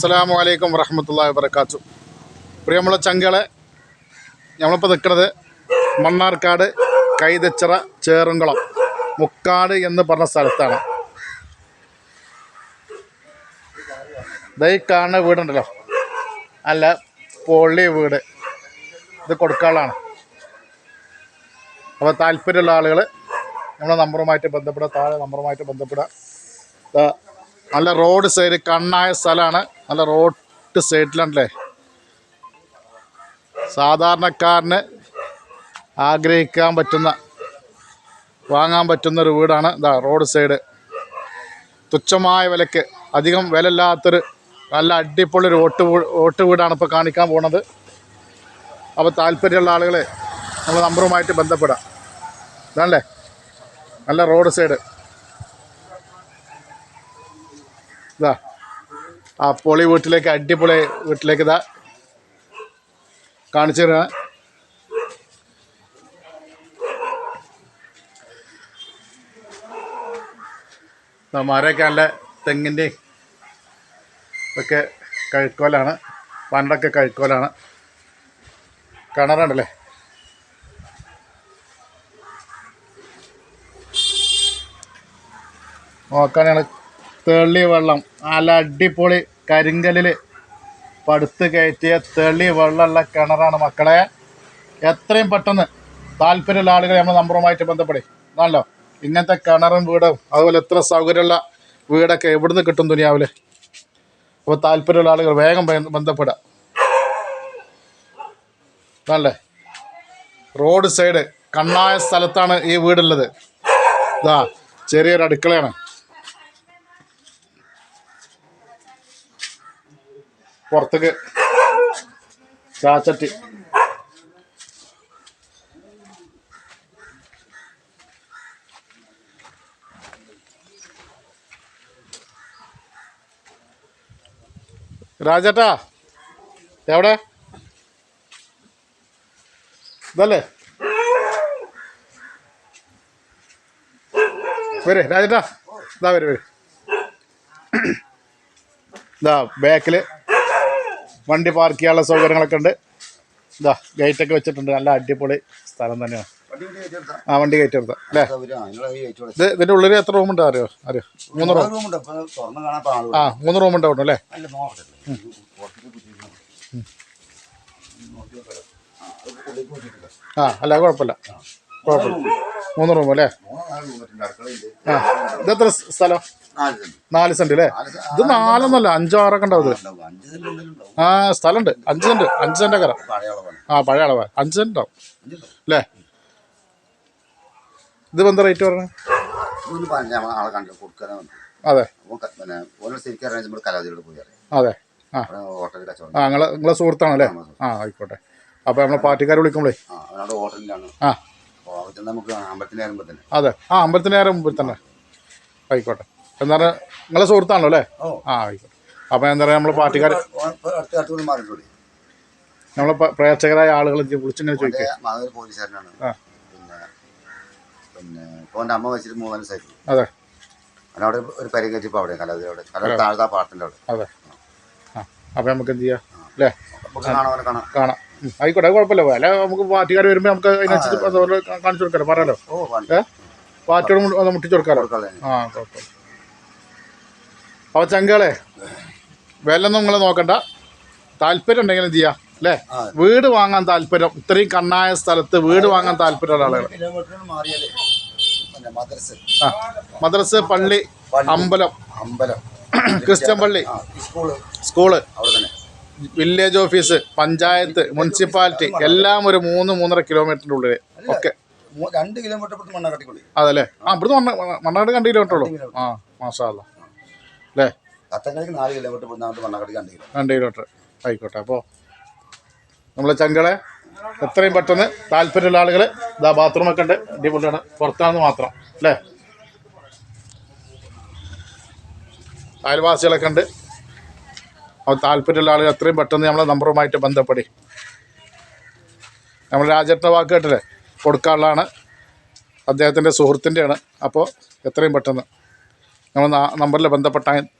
അസ്സലാമു അലൈക്കും വറഹമത്തല്ലാ വബർക്കാത്തു പ്രിയമുള്ള ചങ്കളെ നമ്മളിപ്പോൾ നിൽക്കുന്നത് മണ്ണാർക്കാട് കൈതച്ചിറ ചേറുംകുളം മുക്കാട് എന്ന് പറഞ്ഞ സ്ഥലത്താണ്. ദൈ കാണുന്ന വീടുണ്ടല്ലോ. അല്ല പൊള്ളി വീട്. ഇത് കൊടുക്കാളാണ്. അപ്പോൾ താല്പര്യമുള്ള ആളുകൾ നമ്മളെ നമ്പറുമായിട്ട് ബന്ധപ്പെടുക താഴെ നമ്പറുമായിട്ട് ബന്ധപ്പെടുക. നല്ല റോഡ് സൈഡ് കണ്ണായ സ്ഥലമാണ്. നല്ല റോഡ് സൈഡിലാണല്ലേ? സാധാരണക്കാരന് ആഗ്രഹിക്കാൻ പറ്റുന്ന വാങ്ങാൻ പറ്റുന്ന ഒരു വീടാണ് ഇതാ റോഡ് സൈഡ്. തുച്ഛമായ വിലക്ക് അധികം വിലയില്ലാത്തൊരു നല്ല അടിപൊളി ഒരു ഓട്ട് ഓട്ട് വീടാണ് ഇപ്പോൾ കാണിക്കാൻ പോണത്. അപ്പോൾ താല്പര്യമുള്ള ആളുകളെ നമ്മൾ നമ്പറുമായിട്ട് ബന്ധപ്പെടാം. ഇതാണല്ലേ? നല്ല റോഡ് സൈഡ്. ഇതാ. ആ പൊളി വീട്ടിലേക്ക് അടിപൊളി വീട്ടിലേക്ക് ഇതാ കാണിച്ചു തരാം. ദാ മരമൊക്കെ നല്ല തെങ്ങിന്റെയും ഒക്കെ കഴുക്കോലാണ് പണ്ടൊക്കെ കഴുക്കോലാണ്. കിണറുണ്ടല്ലേ? നോക്കാനാണ് തെളി വെള്ളം നല്ല അടിപൊളി കരിങ്കലിൽ പടുത്ത് കയറ്റിയ തെളി വെള്ളമുള്ള കിണറാണ് മക്കളെ. എത്രയും പെട്ടെന്ന് താല്പര്യമുള്ള ആളുകൾ നമ്മൾ നമ്പറുമായിട്ട് ബന്ധപ്പെടും. ആണല്ലോ ഇങ്ങനത്തെ കിണറും വീടും അതുപോലെ എത്ര സൗകര്യമുള്ള വീടൊക്കെ എവിടുന്ന് കിട്ടും ദുനിയാവിൽ അപ്പോൾ താല്പര്യമുള്ള ആളുകൾ വേഗം ബന്ധ- ബന്ധപ്പെടുക. ആണല്ലേ റോഡ് സൈഡ് കണ്ണായ സ്ഥലത്താണ് ഈ വീടുള്ളത്. ഇതാ ചെറിയൊരു അടുക്കളയാണ്. പുറത്തേക്ക്. ചാച്ചട്ടി രാജേട്ടാ എവിടെ? ഇതല്ലേ? വരെ രാജേട്ടാ. ഇതാ വരെ വരെ. ഇതാ ബാക്കിൽ വണ്ടി പാർക്ക് ചെയ്യാനുള്ള സൗകര്യങ്ങളൊക്കെ ഉണ്ട്. ഇതാ ഗേറ്റൊക്കെ വെച്ചിട്ടുണ്ട്. നല്ല അടിപൊളി സ്ഥലം തന്നെയാണ്. ആ വണ്ടി കയറ്റി എടുത്ത അല്ലേ? ഇത് ഇതിന്റെ ഉള്ളിൽ എത്ര റൂമുണ്ട് അറിയോ അറിയോ മൂന്ന് റൂം ആ മൂന്ന് റൂം ഉണ്ടാവും അല്ലേ? ആ അല്ല കുഴപ്പമില്ല. കുഴപ്പമില്ല. മൂന്ന് റൂം അല്ലേ? ആ. ഇതെത്ര സ്ഥലം? നാല് സെന്റ് അല്ലേ? ഇത് നാലൊന്നല്ല അഞ്ചോ ആറൊക്കെ ഉണ്ടാവും ആ സ്ഥലമുണ്ട്. അഞ്ച് സെന്റ് അഞ്ച് സെന്റ് ഒക്കെ ആ പഴയ അളവ്. അഞ്ച് സെന്റ് ഉണ്ടാവും. അല്ലേ? ഇത് എന്താ റേറ്റ് പറഞ്ഞത് അതെ. അതെ. ആ. നിങ്ങളെ നിങ്ങളെ സുഹൃത്താണല്ലേ ആ ആയിക്കോട്ടെ. അപ്പോൾ നമ്മളെ പാർട്ടിക്കാർ വിളിക്കുമ്പോഴേ ആ. നമുക്ക് അതെ. ആ അമ്പലത്തിനായിരം മുമ്പിൽ തന്നെ. ആയിക്കോട്ടെ. എന്താ പറയുക നിങ്ങളെ സുഹൃത്താണല്ലോ അല്ലേ? ആ ആയിക്കോട്ടെ. അപ്പോൾ എന്താ പറയുക നമ്മളെ പാർട്ടിക്കാർ നമ്മളെ പ്രേക്ഷകരായ ആളുകൾ വിളിച്ചിങ്ങനെ ചോദിക്കുക പോലീസുകാരനാണ്. പിന്നെ പിന്നെ അമ്മ വെച്ചിട്ട് മൂന്നാൽ സൈക്കിൾ അതെ. അവിടെ ഒരു പരിയും കയറ്റിപ്പോൾ അവിടെ കലാതിയുടെ കല താഴ്ത്താ പാട്ടിന്റെ അവിടെ. അതെ. ആ. നമുക്ക് എന്ത് ചെയ്യാം? അല്ലേ കാണാം ആയിക്കോട്ടെ കുഴപ്പമില്ല. അല്ല നമുക്ക് പാർട്ടിക്കാർ വരുമ്പോൾ നമുക്ക് അതിനനുസരിച്ച് അതുപോലെ കാണിച്ചു കൊടുക്കാലോ പറയാലോ? ഏ? പാർട്ടിയോട് മുട്ടിച്ചു കൊടുക്കാലോ? ആ കുഴപ്പമില്ല അപ്പോൾ ചങ്കളെ വിലൊന്നും നിങ്ങൾ നോക്കണ്ട. താല്പര്യം ഉണ്ടെങ്കിൽ എന്ത് ചെയ്യാം അല്ലേ വീട് വാങ്ങാൻ താല്പര്യം. ഇത്രയും കണ്ണായ സ്ഥലത്ത് വീട് വാങ്ങാൻ താല്പര്യമുള്ള ആളുകൾ മദ്രസ്. പള്ളി അമ്പലം. അമ്പലം. ക്രിസ്ത്യൻ പള്ളി. സ്കൂൾ. സ്കൂൾ. അവിടെ തന്നെ. വില്ലേജ് ഓഫീസ് പഞ്ചായത്ത് മുനിസിപ്പാലിറ്റി എല്ലാം ഒരു മൂന്ന് മൂന്നര കിലോമീറ്ററിന്റെ ഉള്ളിൽ ഒക്കെ. മൂ- രണ്ട് കിലോമീറ്റർ അതല്ലേ? ആ ഇവിടുന്ന് മണ്ണ മണ്ണാട് രണ്ട് കിലോമീറ്റർ ഉള്ളൂ. ആ മാഷാല്ല അല്ലേ? നാല് കിലോമീറ്റർ രണ്ട് കിലോ രണ്ട് കിലോമീറ്റർ ആയിക്കോട്ടെ അപ്പോൾ നമ്മളെ ചങ്കളെ എത്രയും പെട്ടെന്ന് താല്പര്യമുള്ള ആളുകൾ ഇതാ ബാത്റൂമൊക്കെ ഉണ്ട്. അടിപൊളിയാണ്. പുറത്താണെന്ന് മാത്രം. അല്ലേ? അയൽവാസികളൊക്കെ ഉണ്ട്. താല്പര്യമുള്ള ആളുകൾ എത്രയും പെട്ടെന്ന് നമ്മളെ നമ്പറുമായിട്ട് ബന്ധപ്പെടി. നമ്മൾ രാജേട്ടന്റെ വാക്ക് കേട്ടില്ലേ? കൊടുക്കാനുള്ളതാണ്. അദ്ദേഹത്തിന്റെ സുഹൃത്തിന്റെയാണ്. അപ്പോൾ എത്രയും പെട്ടെന്ന് നമ്മൾ നമ്പറിൽ ബന്ധപ്പെട്ടാൽ